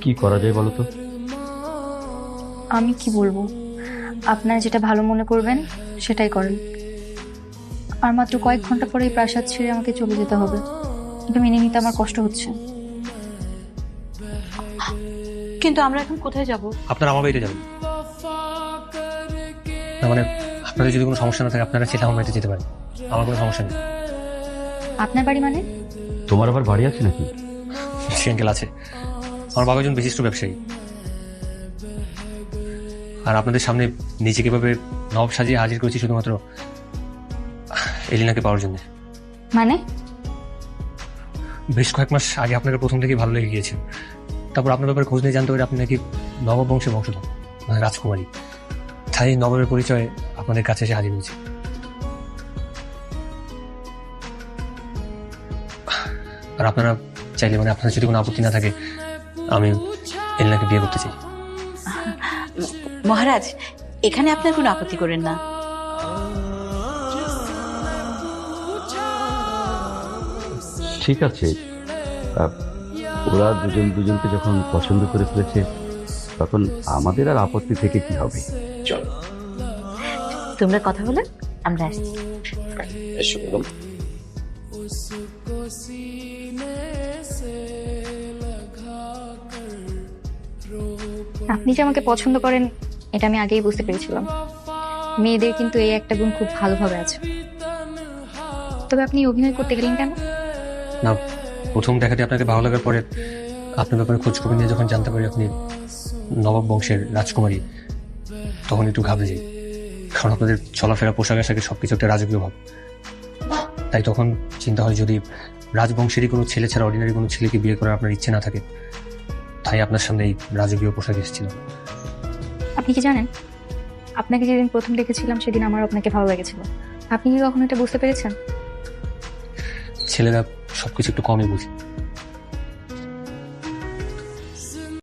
কি করা যায় বলো তো? আমি কি বলব? আপনারা যেটা ভালো মনে করবেন সেটাই করেন। আর মাত্র কয়েক ঘণ্টা পরে এই প্রাসাদ ছেড়ে আমাকে চলে যেতে হবে। এটা মেনে নিতে আমার কষ্ট হচ্ছে। কিন্তু আমরা এখন কোথায় যাব? আপনারা আমার বাড়িতে যাবেন। না মানে আপনাদের যদি কোনো সমস্যা না থাকে আপনারা সেটা আমার বাড়িতে যেতে পারেন। আমার কোনো সমস্যা নেই। আপনার বাড়ি মানে? তোমার আবার বাড়ি আছে নাকি? সিঙ্কেল আছে। আমার বাবা একজন বিশিষ্ট ব্যবসায়ী। আর আপনাদের সামনে নিজেকে ভাবে নব সাজিয়ে হাজির করেছি শুধুমাত্র এলিনাকে পাওয়ার জন্য। মানে? বেশ কয়েক মাস আগে আপনাকে প্রথম থেকেই ভালো লেগে গিয়েছে। তারপর আপনার ব্যাপারে খোঁজ নিয়ে জানতে পারি আপনি নাকি নবাব বংশের বংশধর মানে রাজকুমারী। তাই নবাবের পরিচয় আপনাদের কাছে এসে হাজির হয়েছে। আর আপনারা চাইলে মানে আপনাদের যদি কোনো আপত্তি না থাকে আমি এলিনাকে বিয়ে করতে চাই। মহারাজ এখানে আপনার কোনো আপত্তি করেন না। ঠিক আছে। ওরা দুজন দুজনকে যখন পছন্দ করে ফেলেছে তখন আমাদের আর আপত্তি থেকে কি হবে? তোমরা কথা বলে আমরা আসছি। আপনি যে আমাকে পছন্দ করেন, এটা আমি আগেই বুঝতে পেরেছিলাম। মেয়েদের কিন্তু এই একটা গুণ খুব ভালোভাবে আছে। তবে আপনি অভিনয় করতে গেলেন কেন? না, প্রথম দেখাতে আপনাকে ভালো লাগার পরে আপনার ব্যাপারে খোঁজ খবর নিয়ে যখন জানতে পারি আপনি নবাব বংশের রাজকুমারী, তখন একটু ঘাবড়ে যাই। কারণ আপনাদের চলাফেরা, পোশাক আশাকে সবকিছু একটা রাজকীয় ভাব। তাই তখন চিন্তা হয় যদি রাজবংশেরই কোনো ছেলে ছাড়া অর্ডিনারি কোনো ছেলেকে বিয়ে করার আপনার ইচ্ছে না থাকে তাই আপনার সামনে এই রাজকীয় পোশাক এসেছিল। আপনি কি জানেন? আপনাকে যেদিন প্রথম দেখেছিলাম সেদিন আমার আপনাকে ভালো লেগেছিল। আপনি কি কখনো এটা বুঝতে পেরেছেন? ছেলেরা সবকিছু একটু কমই বুঝে।